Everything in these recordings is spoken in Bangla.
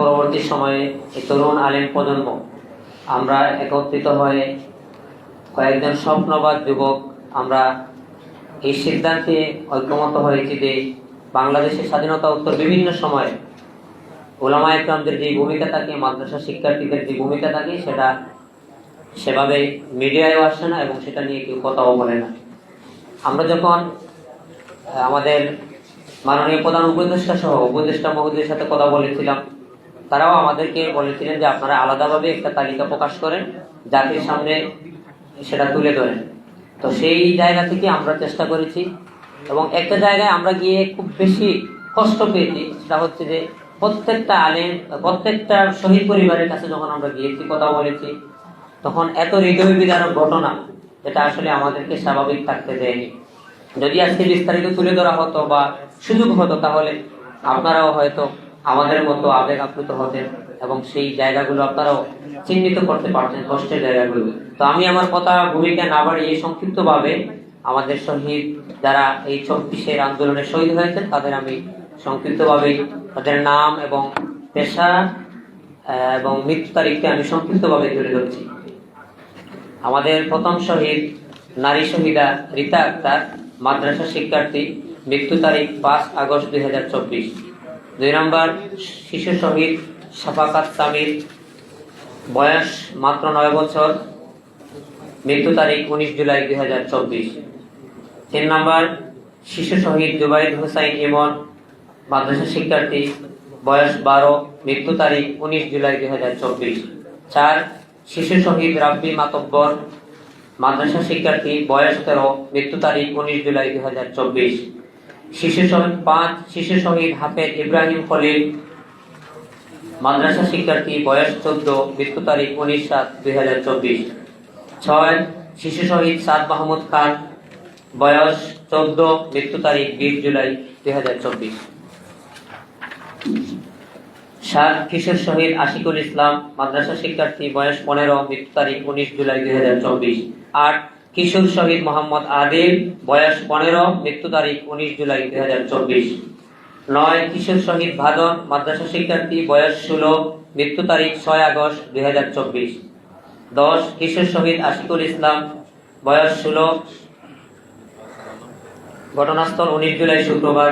পরবর্তী সময়ে এই তরুণ আলেম প্রজন্ম। আমরা একত্রিত হয়ে কয়েকজন স্বপ্নবাদ যুবক আমরা এই সিদ্ধান্তে ঐক্যমত হয়েছি যে বাংলাদেশের স্বাধীনতা উত্তর বিভিন্ন সময়ে ওলামা একরামদের যে ভূমিকা থাকে, মাদ্রাসা শিক্ষার্থীদের যে ভূমিকা থাকে, সেটা সেভাবে মিডিয়ায়ও আসে না এবং সেটা নিয়ে কেউ কথাও বলে না। আমরা যখন আমাদের মাননীয় প্রধান উপদেষ্টা সহ উপদেষ্টা মহোদয়ের সাথে কথা বলেছিলাম তারাও আমাদেরকে বলেছিলেন যে আপনারা আলাদাভাবে একটা তালিকা প্রকাশ করেন, জাতির সামনে সেটা তুলে ধরেন। তো সেই জায়গা থেকে আমরা চেষ্টা করেছি এবং একটা জায়গায় আমরা গিয়ে খুব বেশি কষ্ট পেয়েছি, সেটা হচ্ছে যে প্রত্যেকটা আলেম, প্রত্যেকটা শহীদ পরিবারের কাছে যখন আমরা গিয়েছি কথা বলেছি, তখন এত হৃদয় বিদারক ঘটনা যেটা আসলে আমাদেরকে স্বাভাবিক থাকতে দেয়নি। যদি আজকে বিস্তারিত তুলে ধরা হতো বা সুযোগ হতো তাহলে আপনারাও হয়তো আমাদের মতো আবেগ আপ্লুত হতেন এবং সেই জায়গাগুলো আপনারাও চিহ্নিত করতে পারতেন কষ্টের জায়গাগুলো। তো আমি আমার কথা, ভূমিকা না বাড়িয়ে সংক্ষিপ্তভাবে আমাদের শহীদ যারা এই চব্বিশের আন্দোলনে শহীদ হয়েছেন, তাদের আমি সংক্ষিপ্তভাবে তাদের নাম এবং পেশা এবং মৃত্যু তারিখকে আমি সংক্ষিপ্তভাবে তুলে ধরছি। আমাদের প্রথম শহীদ নারী শহীদা রীতা আক্তার, মাদ্রাসা শিক্ষার্থী, মৃত্যু তারিখ পাঁচ আগস্ট দুই হাজার চব্বিশ। দুই নম্বর, শিশু শহীদ সাফাকাত সামির, বয়স মাত্র নয় বছর, মৃত্যু তারিখ উনিশ জুলাই দুই হাজার চব্বিশ। তিন নম্বর, শিশু শহীদ জুবাইদ হুসাইন ইমন, মাদ্রাসা শিক্ষার্থী, বয়স বারো, মৃত্যু তারিখ উনিশ জুলাই দুই হাজার চব্বিশ। চার, শিশু শহীদ রাব্বি মাতব্বর, মাদ্রাসা শিক্ষার্থী, বয়স তেরো, মৃত্যু তারিখ উনিশ জুলাই দুই হাজার চব্বিশ। শিশু শহীদ পাঁচ শিশু শহীদ হাফেজ ইব্রাহিম খলিল। মাদ্রাসা শিক্ষার্থী বয়স চোদ্দ, মৃত্যু তারিখ উনিশ সাত দুই হাজার চব্বিশ। ছয় শিশু শহীদ সাদ মাহমুদ খান, বয়স চোদ্দ, মৃত্যু তারিখ বিশ জুলাই দুই হাজার চব্বিশ। সাত, কিশোর শহীদ আশিকুল ইসলাম, মাদ্রাসা শিক্ষার্থী বয়স পনেরো, মৃত্যু তারিখ উনিশ জুলাই দুই হাজার চব্বিশ। আট কিশোর শহীদ মোহাম্মদ আদিল, বয়স পনেরো, মৃত্যু তারিখ উনিশ জুলাই দুই হাজার চব্বিশ। নয়, কিশোর শহীদ ভাদন মাদ্রাসা শিক্ষার্থী, বয়স ষোলো, মৃত্যু তারিখ ছয় আগস্ট দুই হাজার চব্বিশ। দশ, কিশোর শহীদ আশিকুল ইসলাম, বয়স ষোলো, ঘটনাস্থল উনিশ জুলাই শুক্রবার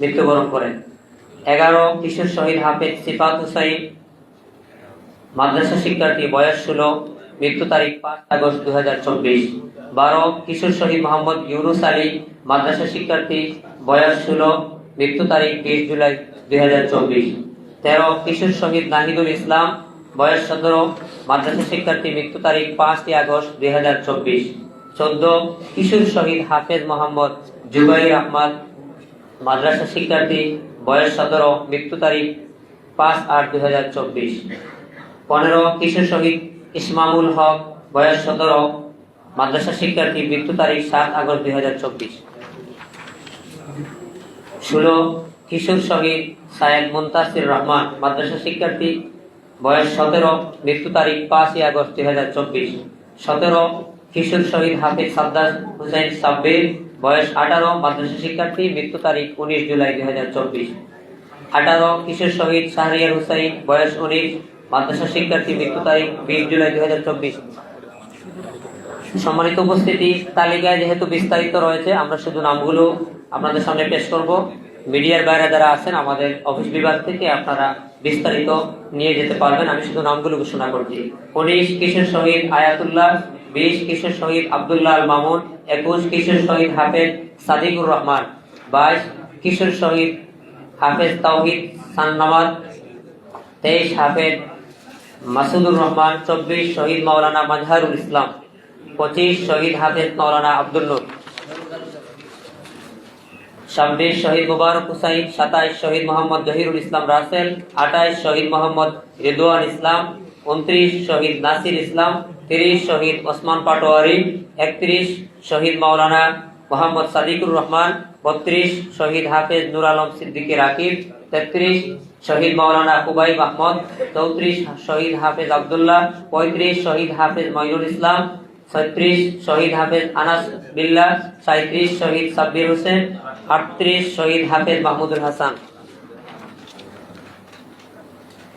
মৃত্যুবরণ করেন। এগারো, কিশোর শহীদ হাফেজ সিফাত হুসাইন, মাদ্রাসা শিক্ষার্থী, বয়স ষোলো মৃত্যু তারিখ পাঁচ আগস্ট দু হাজার চব্বিশ। বারো, কিশোর শহীদ মোহাম্মদ ইউনুস আলী, মাদ্রাসা শিক্ষার্থী, বয়স ষোলো, মৃত্যু তারিখ বিশ জুলাই দুই হাজার চব্বিশ। তেরো, কিশোর শহীদ নাহিদুল ইসলাম, বয়স সতেরো, মাদ্রাসা শিক্ষার্থী, মৃত্যু তারিখ পাঁচই আগস্ট দুই হাজার চব্বিশ। চোদ্দ, কিশোর শহীদ হাফেজ মোহাম্মদ জুবাইর আহমদ, মাদ্রাসা শিক্ষার্থী, বয়স সতেরো, মৃত্যু তারিখ পাঁচ আট দুই হাজার চব্বিশ। পনেরো, কিশোর শহীদ ইসমামুল হক, বয়স সতেরো, মাদ্রাসা শিক্ষার্থী, মৃত্যু তারিখ সাত আগস্ট দুই হাজার চব্বিশ। ষোলো, কিশোর শহীদ সায়েদ মুন্তাসির রহমান, মাদ্রাসা শিক্ষার্থী, বয়স সতেরো, মৃত্যু তারিখ পাঁচই আগস্ট দুই হাজার চব্বিশ। সতেরো, কিশোর শহীদ হাফিজ সাদ্দার হুসাইন সাব্বির বয়স আঠারো, মাদ্রাসা শিক্ষার্থী, মৃত্যু তারিখ উনিশ জুলাই দুই হাজার চব্বিশ। আঠারো, কিশোর শহীদ শাহরিয়ার হুসাইন, বয়স উনিশ মাদ্রাসা শিক্ষার্থী মৃত্যু তারিখ বিশ জুলাই দুই হাজার চব্বিশ। সম্মানিত উপস্থিতি, তালিকায় যেহেতু বিস্তারিত রয়েছে, আমরা শুধু নামগুলো আপনাদের সামনে পেশ করব। মিডিয়ার বাইরে যারা আছেন, আমাদের অফিস বিভাগ থেকে আপনারা বিস্তারিত নিয়ে যেতে পারবেন। আমি শুধু নামগুলো ঘোষণা করছি। উনিশ কিশোর শহীদ আয়াতুল্লাহ, বিশ কিশোর শহীদ আবদুল্লাহ আল মামুন, একুশ কিশোর শহীদ হাফেজ সাদিকুর রহমান, বাইশ কিশোর শহীদ হাফেজ তাওহিদ সান্নামাদ তেইশ হাফেজ মাসুদুর রহমান, চব্বিশ শহীদ মাওলানা মাজহারুল ইসলাম, পঁচিশ শহীদ হাফেজ মাওলানা আব্দুল নূর। ছাব্বিশ শহীদ মুবারক হুসাইন, সাতাইশ শহীদ মোহাম্মদ জহিরুল ইসলাম রাসেল, আঠাইশ শহীদ মোহাম্মদ রিদওয়ান ইসলাম, উনত্রিশ শহীদ নাসির ইসলাম, তিরিশ শহীদ ওসমান পাটোয়ারি, একত্রিশ শহীদ মাওলানা মোহাম্মদ সাদিকুর রহমান, বত্রিশ শহীদ হাফেজ নুর আলম সিদ্দিকী রাকিব তেত্রিশ শহীদ মাওলানা কুবাইব আহমদ, চৌত্রিশ শহীদ হাফেজ আবদুল্লাহ, পঁয়ত্রিশ শহীদ হাফেজ মঈনুল ইসলাম, ছত্রিশ শহীদ হাফেজ আনাস বিল্লাহ সাঁত্রিশ শহীদ সাব্বির হোসেন, আটত্রিশ শহীদ হাফেজ মাহমুদুল হাসান।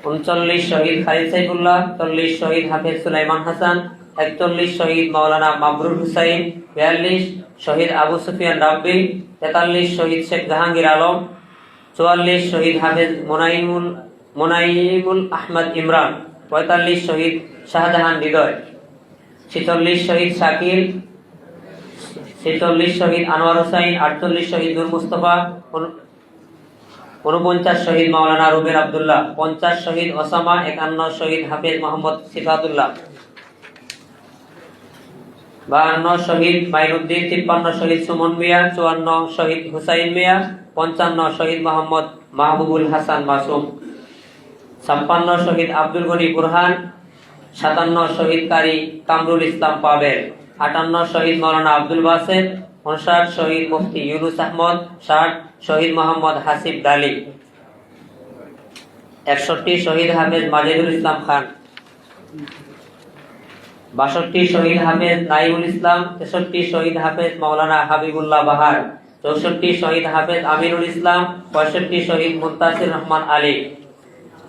উনচল্লিশ শহীদ খালিদ সাইফুল্লাহ, চল্লিশ শহীদ হাফেজ সুলাইমান হাসান, একচল্লিশ শহীদ মাওলানা মাবরুর হুসাইন, বিয়াল্লিশ শহীদ আবু সুফিয়ান রাব্বি, তেতাল্লিশ শহীদ শেখ জাহাঙ্গীর আলম চুয়াল্লিশ শহীদ হাফেজ মোনাইমুল মোনাইমুল আহমদ ইমরান, পঁয়তাল্লিশ শহীদ শাহজাহান হৃদয়, ছেচল্লিশ শহীদ শাকিল, ছেচল্লিশ শহীদ আনোয়ার হোসাইন, আটচল্লিশ শহীদ নূর মুস্তফা, উন- উনপঞ্চাশ শহীদ মাওলানা রুবের আবদুল্লাহ, পঞ্চাশ শহীদ ওসামা, একান্ন শহীদ হাফেজ মোহাম্মদ সিফাতুল্লাহ। বাহান্ন শহীদ মাইনুদ্দিন, তিপ্পান্ন শহীদ সুমন মিয়া, চুয়ান্ন শহীদ হুসাইন মিয়া, পঞ্চান্ন শহীদ মোহাম্মদ মাহবুবুল হাসান মাসুম। ছাপ্পান্ন শহীদ আব্দুল গনি বুরহান, সাতান্ন শহীদ কারি কামরুল ইসলাম পাবেল, আটান্ন শহীদ মৌলানা আব্দুল বাসেদ, উনষাট শহীদ মুফতি ইউনুস আহমদ, ষাট শহীদ মোহাম্মদ হাসিব ডালি। একষট্টি শহীদ হাফেজ মাজেদুল ইসলাম খান। বাষট্টি শহীদ হাফেজ নাইমুল ইসলাম, তেষট্টি শহীদ হাফেজ মাওলানা হাবিবুল্লাহ বাহার, চৌষট্টি শহীদ হাফেজ আমিরুল ইসলাম, পঁয়ষট্টি শহীদ মুন্তাসির রহমান আলী,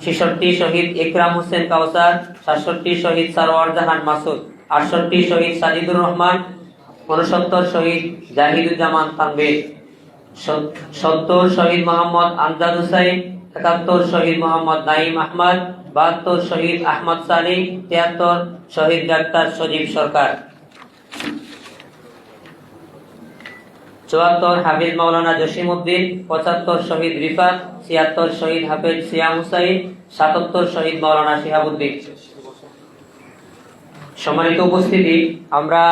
ছেষট্টি শহীদ ইকরাম হোসেন কাউসার সাতষট্টি শহীদ সারোয়ার জাহান মাসুদ, আটষট্টি শহীদ সাজিদুর রহমান উনসত্তর শহীদ জাহিদুজ্জামান তানবীর সত- সত্তর শহীদ মোহাম্মদ আমজাদ হুসাইন, একাত্তর শহীদ মোহাম্মদ নাইম আহমদ বাহাত্তর শহীদ আহমদ সালি তিয়াত্তর শহীদ ডাক্তার সজীব সরকার। চুয়াত্তর হাফিজ মাওলানা জসিম উদ্দিন পঁচাত্তর শহীদ রিফাত, ছিয়াত্তর শহীদ হাফিজ সিয়াম হুসাইন, সাতাত্তর শহীদ মাওলানা শিহাবুদ্দিন সম্মানিত উপস্থিতি, আমরা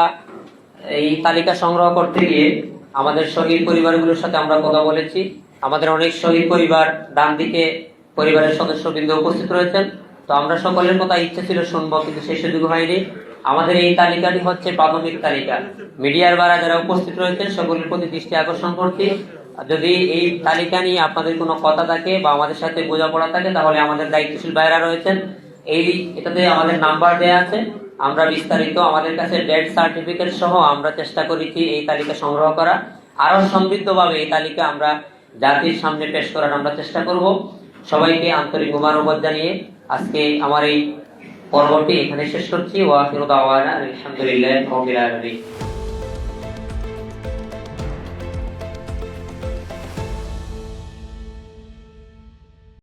এই তালিকা সংগ্রহ করতে গিয়ে আমাদের শহীদ পরিবারগুলোর সাথে আমরা কথা বলেছি। আমাদের অনেক শহীদ পরিবার ডান দিকে পরিবারের সদস্যবৃন্দ উপস্থিত রয়েছেন। তো আমরা সকলের কথা ইচ্ছে ছিল শুনব, কিন্তু সেই সুযোগ হয়নি। আমাদের এই তালিকাটি হচ্ছে প্রাথমিক তালিকা। মিডিয়ার দ্বারা যারা উপস্থিত রয়েছেন, সকলের প্রতি দৃষ্টি আকর্ষণ করছি। যদি এই তালিকা নিয়ে আপনাদের কোনো কথা থাকে বা আমাদের সাথে বোঝাপড়া থাকে, তাহলে আমাদের দায়িত্বশীল ভাইরা রয়েছেন। এই এটাতে আমাদের নাম্বার দেয়া আছে। আমরা বিস্তারিত আমাদের কাছে ডেথ সার্টিফিকেট সহ আমরা চেষ্টা করেছি এই তালিকা সংগ্রহ করা। আরও সমৃদ্ধভাবে এই তালিকা আমরা জাতির সামনে পেশ করার আমরা চেষ্টা করব। সবাইকে আন্তরিক মোবারকবাদ জানিয়ে আজকে আমার এই পর্বটি এখানে শেষ করছি। ওয়াকিরু আলহামদুলিল্লাহ